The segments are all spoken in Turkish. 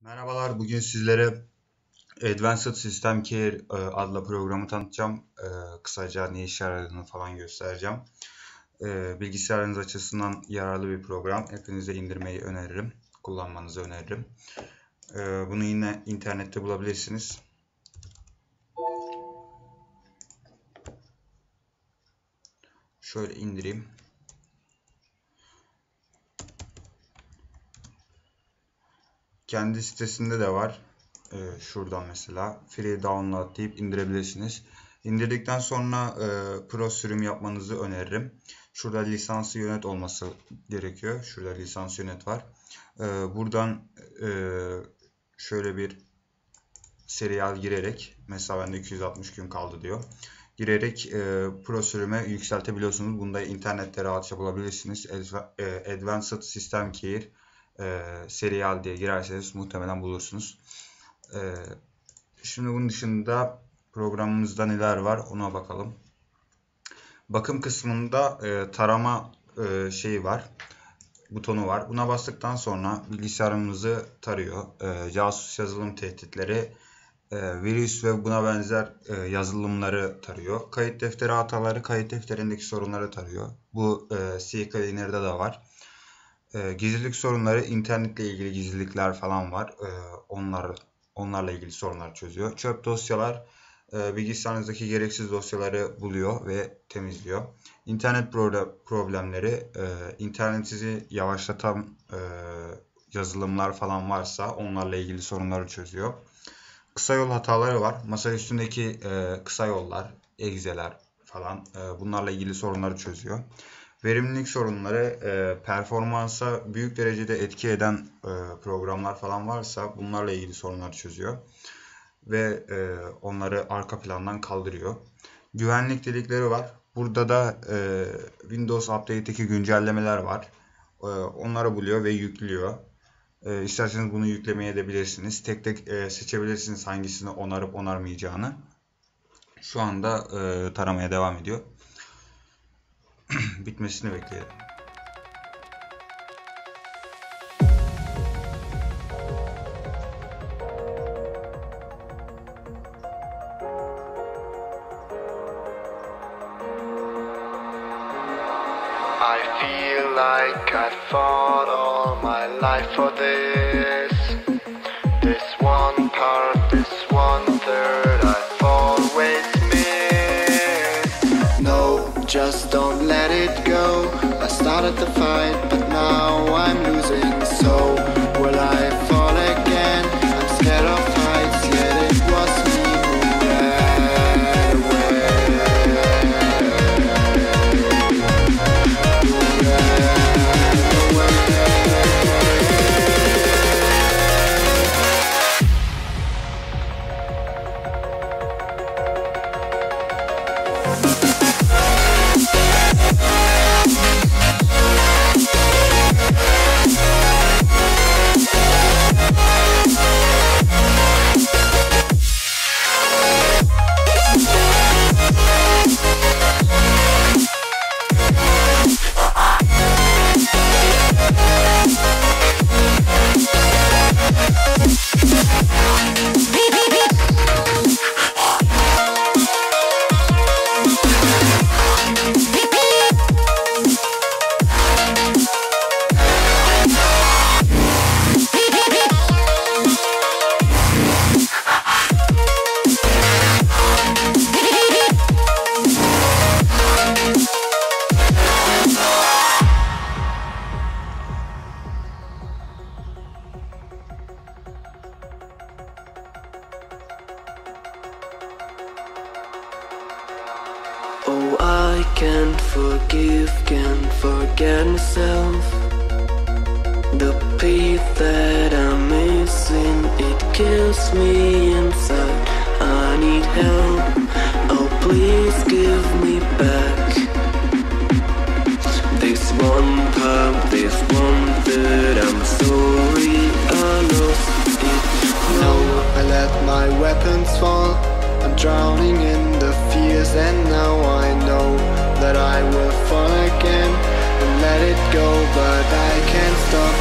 Merhabalar, bugün sizlere Advanced System Care e, adlı programı tanıtacağım. E, Kısaca ne işe yaradığını falan göstereceğim. E, Bilgisayarınız açısından yararlı bir program. Hepinize indirmeyi öneririm, kullanmanızı öneririm. Bunu yine internette bulabilirsiniz. Şöyle indireyim. Kendi sitesinde de var. Ee, şuradan mesela free download deyip indirebilirsiniz. İndirdikten sonra e, pro sürüm yapmanızı öneririm. Şurada lisansı yönet olması gerekiyor. Şurada lisans yönet var. Ee, buradan e, şöyle bir serial girerek mesela bende 260 gün kaldı diyor. Girerek e, pro sürüme yükseltebiliyorsunuz. Bunu da internette rahatça bulabilirsiniz. E, Advanced System Care e, serial diye girerseniz muhtemelen bulursunuz. E, şimdi bunun dışında programımızda neler var ona bakalım. Bakım kısmında e, tarama e, şeyi var. Butonu var. Buna bastıktan sonra bilgisayarımızı tarıyor. E, casus yazılım tehditleri, e, virüs ve buna benzer e, yazılımları tarıyor. Kayıt defteri hataları, kayıt defterindeki sorunları tarıyor. Bu e, CCleaner'da da var. E, gizlilik sorunları, internetle ilgili gizlilikler falan var. E, onlar onlarla ilgili sorunlar çözüyor. Çöp dosyalar e, bilgisayarınızdaki gereksiz dosyaları buluyor ve temizliyor. İnternet problemleri, e, internet yavaşlatan e, yazılımlar falan varsa onlarla ilgili sorunları çözüyor. Kısa yol hataları var. Masa üstündeki e, kısa yollar, egzeler falan e, bunlarla ilgili sorunları çözüyor. Verimlilik sorunları, e, performansa büyük derecede etki eden e, programlar falan varsa bunlarla ilgili sorunlar çözüyor. Ve e, onları arka plandan kaldırıyor. Güvenlik dedikleri var. Burada da e, Windows Update'deki güncellemeler var. E, onları buluyor ve yüklüyor. E, isterseniz bunu yüklemeye edebilirsiniz. Tek tek e, seçebilirsiniz hangisini onarıp onarmayacağını. Şu anda e, taramaya devam ediyor. bitmesini bekleyelim. I feel like I fought all my life for this. This one part, this one fine Oh, I can't forgive, can't forget myself. The peace that I'm missing, it kills me inside. I need help. Oh, please give me back. This one part, this one third, I'm sorry I lost it. No, I let my weapons fall. I'm drowning in the fears, and now I know that I will fall again and let it go, but I can't stop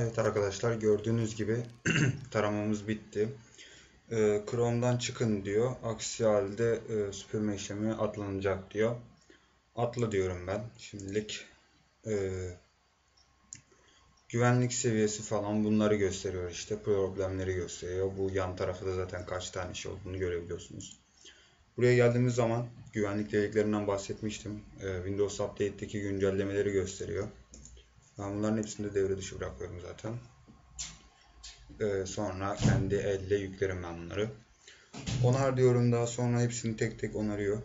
Evet arkadaşlar gördüğünüz gibi taramamız bitti. Ee, Chrome'dan çıkın diyor. Aksi halde e, süpürme işlemi atlanacak diyor. Atla diyorum ben. Şimdilik e, güvenlik seviyesi falan bunları gösteriyor işte. Problemleri gösteriyor. Bu yan tarafta da zaten kaç tane şey olduğunu görebiliyorsunuz. Buraya geldiğimiz zaman güvenlik deliklerinden bahsetmiştim. Ee, Windows Update'deki güncellemeleri gösteriyor. Ben bunların hepsini de devre dışı bırakıyorum zaten. Ee, sonra kendi elle yüklerim ben bunları. Onar diyorum daha sonra hepsini tek tek onarıyor.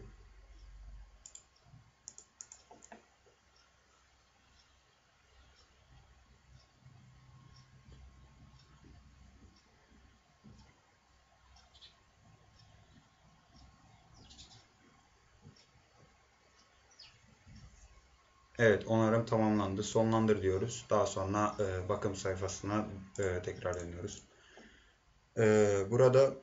Evet, onarım tamamlandı. Sonlandır diyoruz. Daha sonra e, bakım sayfasına e, tekrar dönüyoruz. E, burada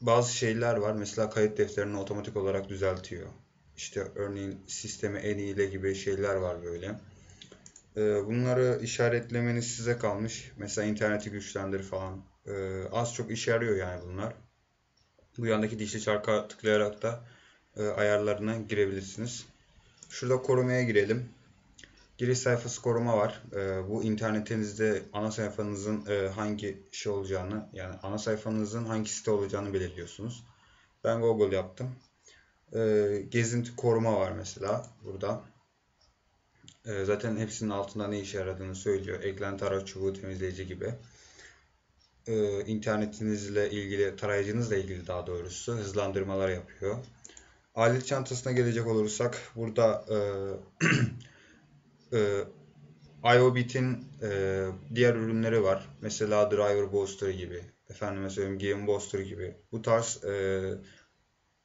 bazı şeyler var. Mesela kayıt defterini otomatik olarak düzeltiyor. İşte örneğin sistemi en iyile gibi şeyler var böyle. E, bunları işaretlemeniz size kalmış. Mesela interneti güçlendir falan. E, az çok işe yarıyor yani bunlar. Bu yandaki dişli çarka tıklayarak da e, ayarlarına girebilirsiniz. Şurada korumaya girelim. Giriş sayfası koruma var. Ee, bu internetinizde ana sayfanızın e, hangi şey olacağını yani ana sayfanızın hangi site olacağını belirliyorsunuz. Ben Google yaptım. Ee, gezinti koruma var mesela burada. Ee, zaten hepsinin altında ne işe yaradığını söylüyor. Eklenti araç çubuğu temizleyici gibi. İnternetinizle ilgili, tarayıcınızla ilgili daha doğrusu hızlandırmalar yapıyor. Alet çantasına gelecek olursak burada e, e, iOBIT'in e, diğer ürünleri var. Mesela Driver Booster gibi, efendime söyleyeyim Game Booster gibi. Bu tarz e,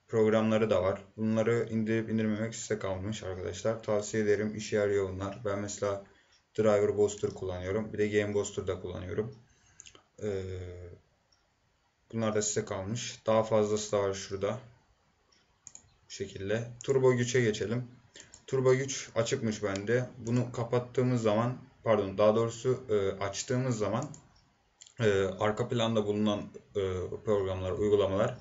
programları da var. Bunları indirip indirmemek size kalmış arkadaşlar. Tavsiye ederim. İşe yarıyor bunlar. Ben mesela Driver Booster kullanıyorum. Bir de Game Booster da kullanıyorum. E, bunlar da size kalmış. Daha fazlası da var şurada şekilde. Turbo güçe geçelim. Turbo güç açıkmış bende. Bunu kapattığımız zaman pardon daha doğrusu e, açtığımız zaman e, arka planda bulunan e, programlar, uygulamalar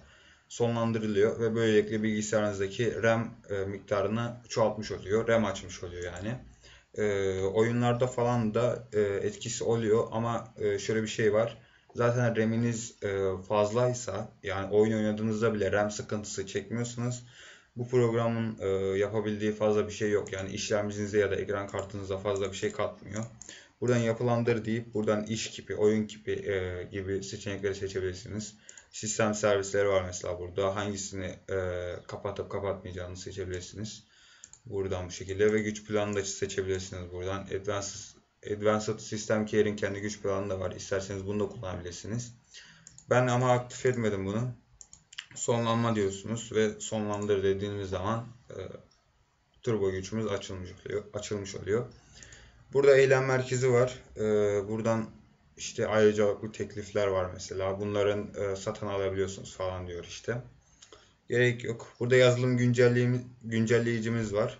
sonlandırılıyor ve böylelikle bilgisayarınızdaki RAM e, miktarını çoğaltmış oluyor. RAM açmış oluyor yani. E, oyunlarda falan da e, etkisi oluyor ama e, şöyle bir şey var. Zaten RAM'iniz e, fazlaysa yani oyun oynadığınızda bile RAM sıkıntısı çekmiyorsunuz bu programın e, yapabildiği fazla bir şey yok. Yani işlemcinize ya da ekran kartınıza fazla bir şey katmıyor. Buradan yapılandır deyip buradan iş gibi, oyun gibi e, gibi seçenekleri seçebilirsiniz. Sistem servisleri var mesela burada. Hangisini e, kapatıp kapatmayacağını seçebilirsiniz. Buradan bu şekilde ve güç planını da seçebilirsiniz buradan. Advanced, Advanced System Care'in kendi güç planı da var. İsterseniz bunu da kullanabilirsiniz. Ben ama aktif etmedim bunu sonlanma diyorsunuz ve sonlandır dediğiniz zaman e, turbo gücümüz açılmış oluyor. Açılmış oluyor. Burada eylem merkezi var. E, buradan işte ayrıca bu teklifler var mesela. Bunların e, satın alabiliyorsunuz falan diyor işte. Gerek yok. Burada yazılım güncelleyicimiz var.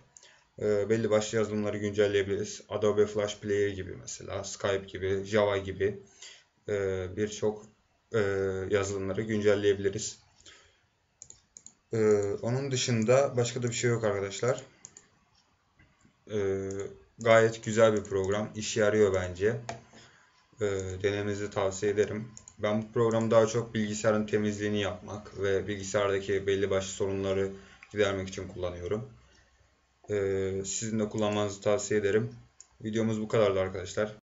E, belli başlı yazılımları güncelleyebiliriz. Adobe Flash Player gibi mesela, Skype gibi, Java gibi e, birçok e, yazılımları güncelleyebiliriz. Ee, onun dışında başka da bir şey yok arkadaşlar. Ee, gayet güzel bir program. İş yarıyor bence. Ee, denemenizi tavsiye ederim. Ben bu programı daha çok bilgisayarın temizliğini yapmak ve bilgisayardaki belli başlı sorunları gidermek için kullanıyorum. Ee, sizin de kullanmanızı tavsiye ederim. Videomuz bu kadardı arkadaşlar.